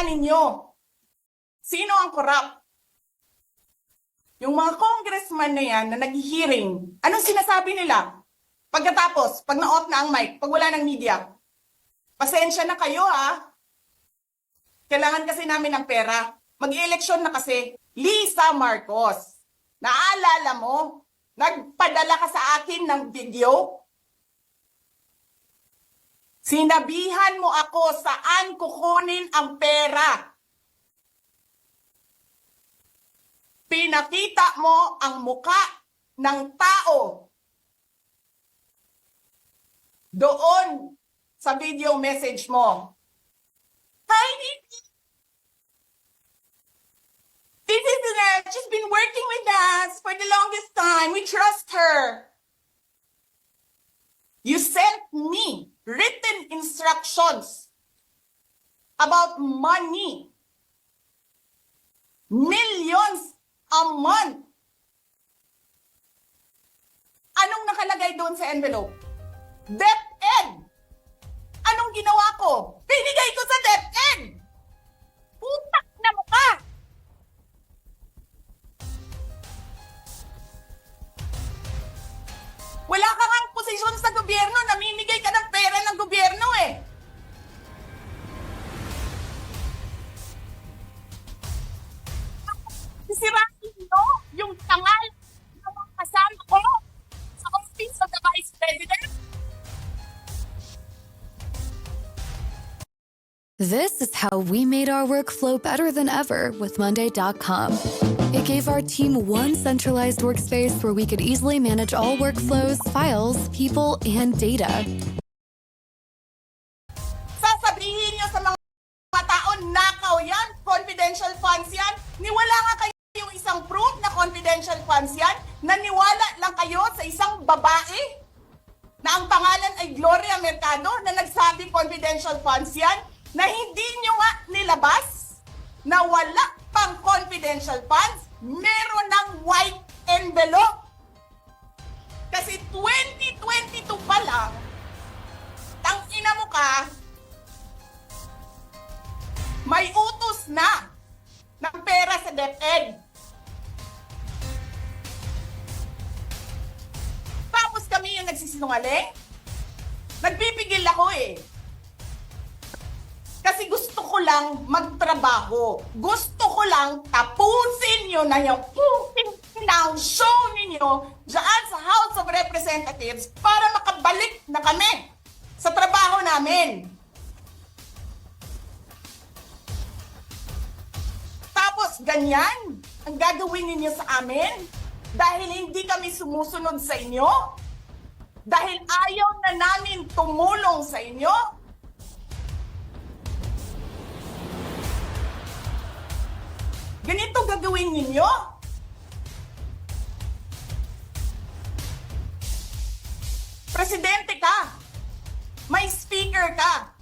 na ninyo. Sino ang corrupt? Yung mga congressman na yan na nag-hearing, anong sinasabi nila? Pagkatapos, pag na-off na ang mic, pag wala ng media, pasensya na kayo ha. Kailangan kasi namin ng pera. Mag-eleksyon na kasi. Lisa Marcos, naalala mo, nagpadala ka sa akin ng video? Sinabihan mo ako saan kukunin ang pera. Pinakita mo ang muka ng tao doon sa video message mo. Hi. This is uh, she's been working with us for the longest time. We trust her. You sent me written instructions about money. Millions a month. Anong nakalagay doon sa envelope? DepEd. Anong ginawa ko? Binigay ko sa DepEd. Putak na mukha. Wala ka ngang posisyon sa how we made our workflow better than ever with Monday.com. It gave our team one centralized workspace where we could easily manage all workflows, files, people, and data. Sasabihin nyo sa mga tao, nakaw yan, confidential funds yan. Niwala nga kayo yung isang proof na confidential funds yan. Naniwala lang kayo sa isang babae na ang pangalan ay Gloria Mercado na nagsabi confidential funds yan na hindi nyo nga nilabas na wala pang confidential funds, meron ng white envelope. Kasi 2022 pa lang, tang ina mo ka, may utos na ng pera sa DepEd. Tapos kami yung nagsisinungaling? Nagpipigil ako eh. Kasi gusto ko lang magtrabaho. Gusto ko lang tapusin nyo na yung puting ng show ninyo dyan sa House of Representatives para makabalik na kami sa trabaho namin. Tapos ganyan ang gagawin ninyo sa amin dahil hindi kami sumusunod sa inyo? Dahil ayaw na namin tumulong sa inyo? Ganito gagawin ninyo? Presidente ka. May speaker ka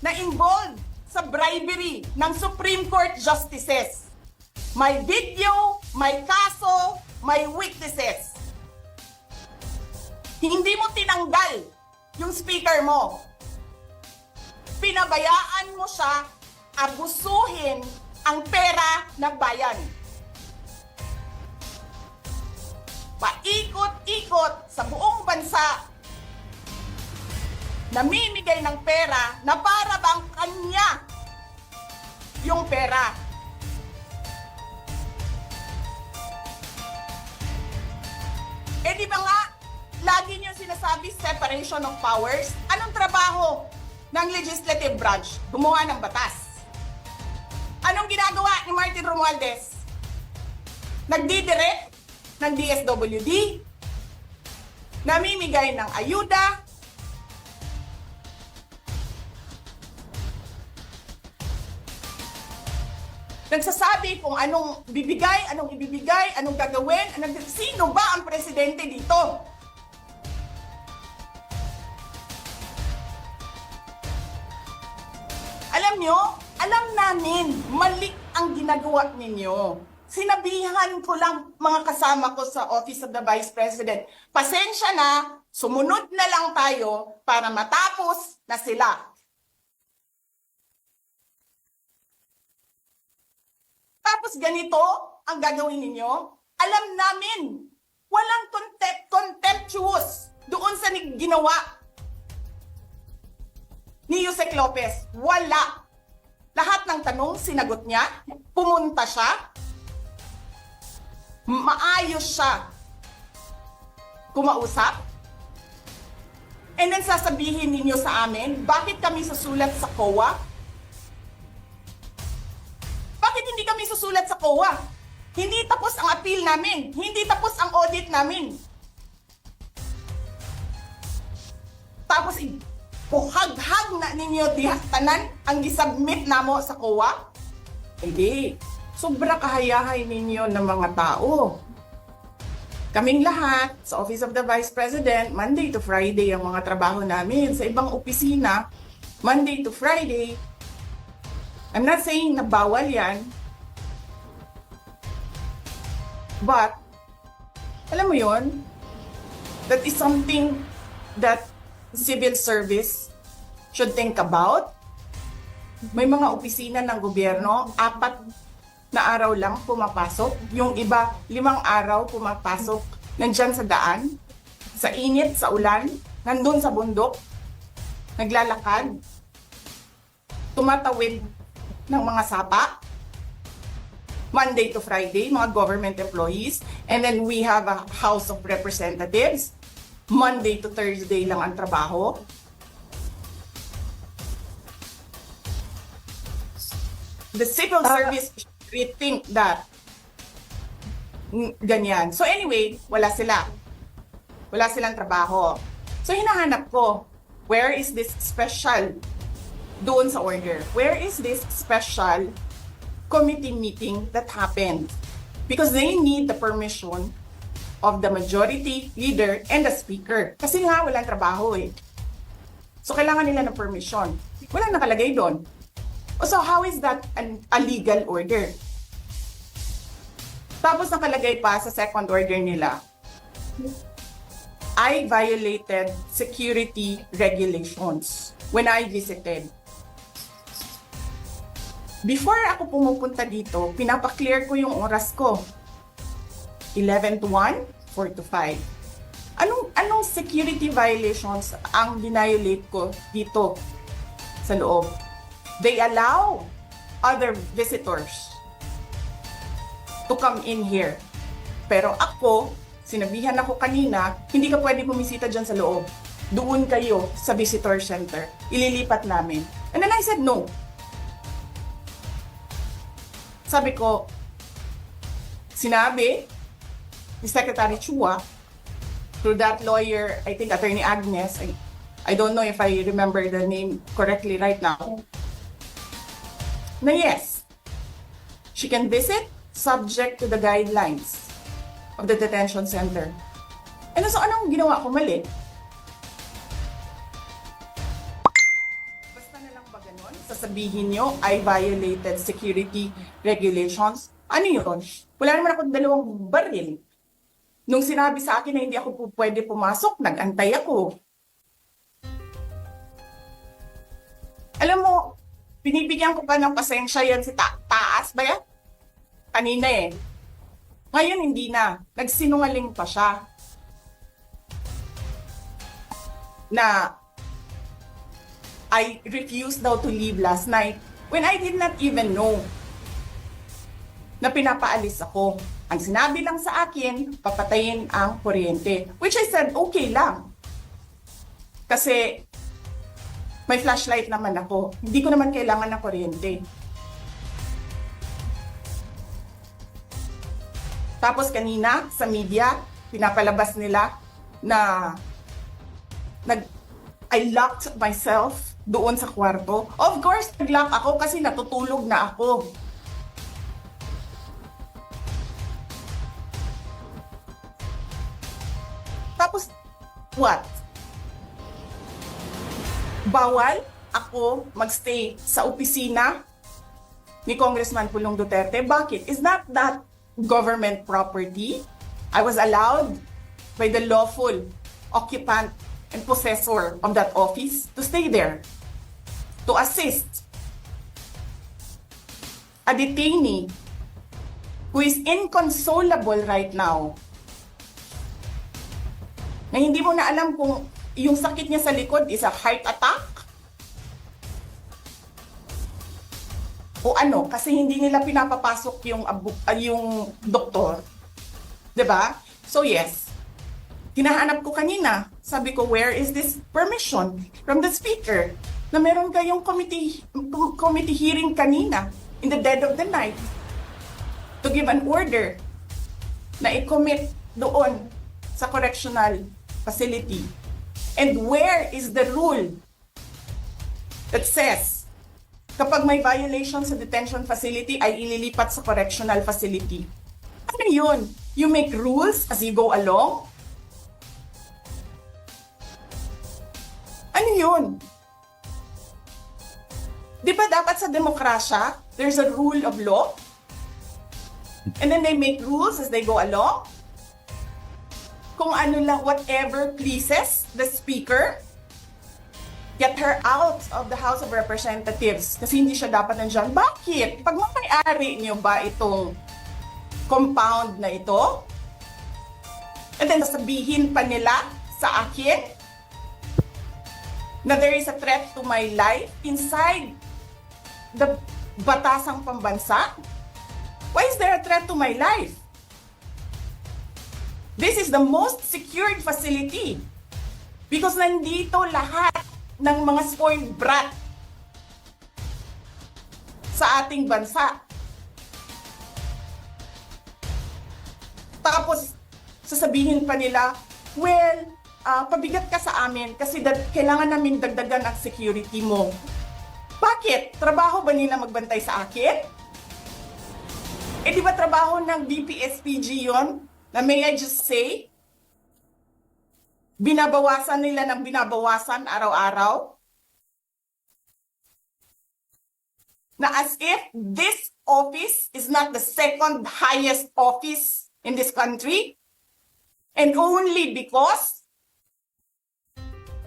na involved sa bribery ng Supreme Court justices. May video, may kaso, may witnesses. Hindi mo tinanggal yung speaker mo. Pinabayaan mo siya abusuhin ang pera ng bayan. Paikot-ikot sa buong bansa namimigay ng pera na para bang kanya yung pera. Eh di ba nga, lagi niyo sinasabi separation of powers? Anong trabaho ng legislative branch? Gumawa ng batas. Anong ginagawa ni Martin Romualdez? Nagdidirect ng DSWD, namimigay ng ayuda, nagsasabi kung anong bibigay, anong ibibigay, anong gagawin, anong, sino ba ang presidente dito? Alam nyo, alam namin, mali ang ginagawa ninyo. Sinabihan ko lang mga kasama ko sa Office of the Vice President, pasensya na, sumunod na lang tayo para matapos na sila. Tapos ganito ang gagawin ninyo? Alam namin, walang contempt, contemptuous doon sa ginawa ni Yusek Lopez. Wala. Lahat ng tanong, sinagot niya. Pumunta siya. Maayos siya. Kumausap. And then sasabihin ninyo sa amin, bakit kami susulat sa COA? Bakit hindi kami susulat sa COA? Hindi tapos ang appeal namin. Hindi tapos ang audit namin. Tapos, kuhag-hag na ninyo diha tanan ang gisubmit namo sa COA? Hindi. Sobra kahayahay ninyo ng mga tao. Kaming lahat sa Office of the Vice President, Monday to Friday ang mga trabaho namin. Sa ibang opisina, Monday to Friday. I'm not saying na bawal yan. But, alam mo yon that is something that civil service should think about. May mga opisina ng gobyerno, apat na araw lang pumapasok. Yung iba, limang araw pumapasok. Nandyan sa daan, sa init, sa ulan, nandun sa bundok, naglalakad, tumatawid ng mga sapa, Monday to Friday, mga government employees. And then we have a House of Representatives. Monday to Thursday lang ang trabaho. The civil service should rethink that. Ganyan. So anyway, wala sila. Wala silang trabaho. So hinahanap ko, where is this special doon sa order? Where is this special committee meeting that happened? Because they need the permission of the majority leader and the speaker. Kasi nga, walang trabaho eh. So, kailangan nila ng permission. Walang nakalagay doon. So, how is that an, a legal order? Tapos nakalagay pa sa second order nila, I violated security regulations when I visited. Before ako pumupunta dito, pinapaklear ko yung oras ko. 11 to 1, 4 to 5. Anong, anong security violations ang binayolate ko dito sa loob? They allow other visitors to come in here. Pero ako, sinabihan ako kanina, hindi ka pwede bumisita dyan sa loob. Doon kayo sa visitor center. Ililipat namin. And then I said no. Sabi ko, sinabi ni Secretary Chua through that lawyer, I think Attorney Agnes, I, I don't know if I remember the name correctly right now, na yes, she can visit subject to the guidelines of the detention center. And so anong ginawa ko mali? Basta na lang ba ganun? Sasabihin nyo, I violated security regulations. Ano yun? Wala naman ako dalawang baril. Nung sinabi sa akin na hindi ako po pwede pumasok, nag-antay ako. Alam mo, binibigyan ko pa ng pasensya yan si ta- taas ba yan? Kanina eh. Ngayon hindi na. Nagsinungaling pa siya. Na I refused daw to leave last night when I did not even know na pinapaalis ako. Ang sinabi lang sa akin, papatayin ang kuryente. Which I said, okay lang. Kasi may flashlight naman ako. Hindi ko naman kailangan ng kuryente. Tapos kanina sa media, pinapalabas nila na nag I locked myself doon sa kwarto. Of course, nag-lock ako kasi natutulog na ako. Tapos, what? Bawal ako magstay sa opisina ni Congressman Pulong Duterte. Bakit? Is not that government property? I was allowed by the lawful occupant and possessor of that office to stay there, to assist a detainee who is inconsolable right now, na hindi mo na alam kung yung sakit niya sa likod is a heart attack o ano, kasi hindi nila pinapapasok yung, ah, yung doktor. ba? So yes, hinahanap ko kanina, sabi ko, where is this permission from the speaker na meron kayong committee, committee hearing kanina in the dead of the night to give an order na i-commit doon sa correctional facility. And where is the rule that says kapag may violation sa detention facility ay ililipat sa correctional facility? Ano yun? You make rules as you go along? Ano yun? Di ba dapat sa demokrasya, there's a rule of law? And then they make rules as they go along? Kung ano lang, whatever pleases the speaker, get her out of the House of Representatives. Kasi hindi siya dapat nandyan. Bakit? Pag may-ari niyo ba itong compound na ito? And then sasabihin pa nila sa akin na there is a threat to my life inside the batasang pambansa? Why is there a threat to my life? This is the most secured facility because nandito lahat ng mga spoiled brat sa ating bansa. Tapos, sasabihin pa nila, well, ah, pabigat ka sa amin kasi kailangan namin dagdagan ang security mo. Bakit? Trabaho ba nila magbantay sa akin? Eh di ba trabaho ng DPSPG yon? Na may I just say? Binabawasan nila ng binabawasan araw-araw? Na as if this office is not the second highest office in this country? And only because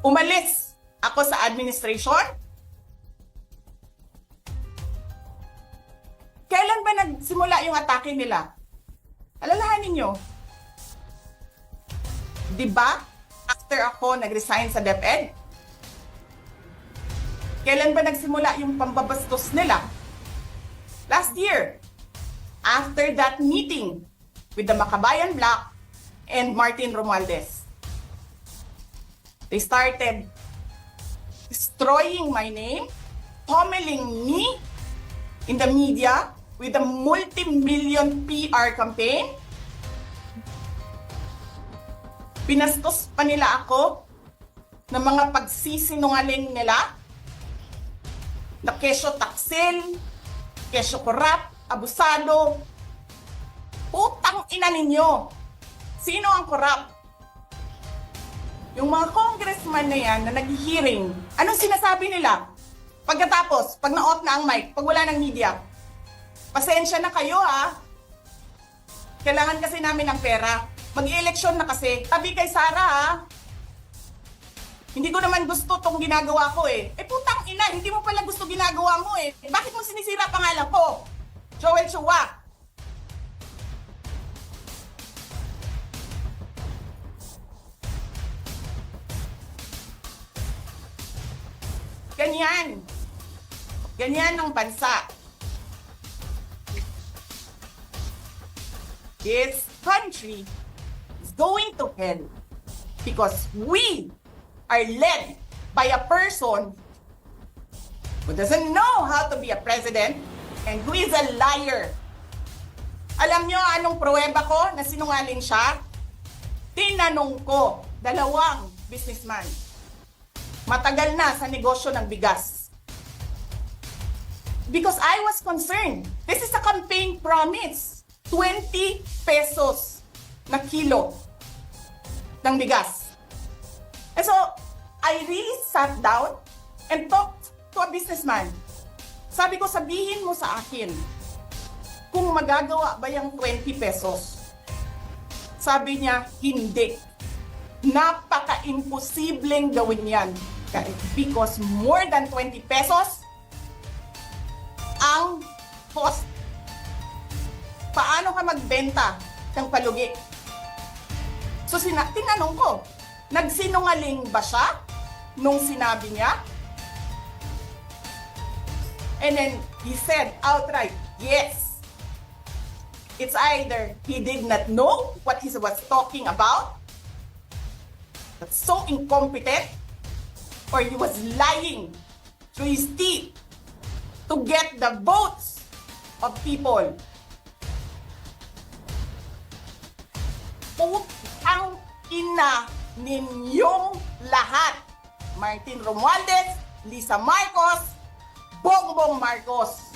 umalis ako sa administration? Kailan ba nagsimula yung atake nila? Alalahanin nyo. Di ba? After ako nag-resign sa DepEd? Kailan ba nagsimula yung pambabastos nila? Last year. After that meeting with the Makabayan Black and Martin Romualdez. They started destroying my name, pummeling me in the media with a multi-million PR campaign. Pinastos pa nila ako ng mga pagsisinungaling nila na kesyo taksil, kesyo korap, abusado. Putang ina ninyo! Sino ang korap? Yung mga congressman na yan na nag-hearing, anong sinasabi nila? Pagkatapos, pag na-off na ang mic, pag wala ng media, pasensya na kayo ha. Kailangan kasi namin ng pera. Mag-eleksyon na kasi. Tabi kay Sara ha. Hindi ko naman gusto tong ginagawa ko eh. Eh putang ina, hindi mo pala gusto ginagawa mo eh. Bakit mo sinisira pangalan ko? Joel Chua. Ganyan. Ganyan ang bansa. This country going to hell because we are led by a person who doesn't know how to be a president and who is a liar. Alam nyo anong pruweba ko na sinungaling siya? Tinanong ko, dalawang businessman. Matagal na sa negosyo ng bigas. Because I was concerned. This is a campaign promise. 20 pesos na kilo ng bigas. And so, I really sat down and talked to a businessman. Sabi ko, sabihin mo sa akin kung magagawa ba yung 20 pesos. Sabi niya, hindi. Napaka-imposibleng gawin yan. Because more than 20 pesos ang cost paano ka magbenta ng palugi? So sina tinanong ko, nagsinungaling ba siya nung sinabi niya? And then he said outright, yes. It's either he did not know what he was talking about, that's so incompetent, or he was lying through his teeth to get the votes of people. Putang ina ninyong lahat. Martin Romualdez, Lisa Marcos, Bongbong Marcos.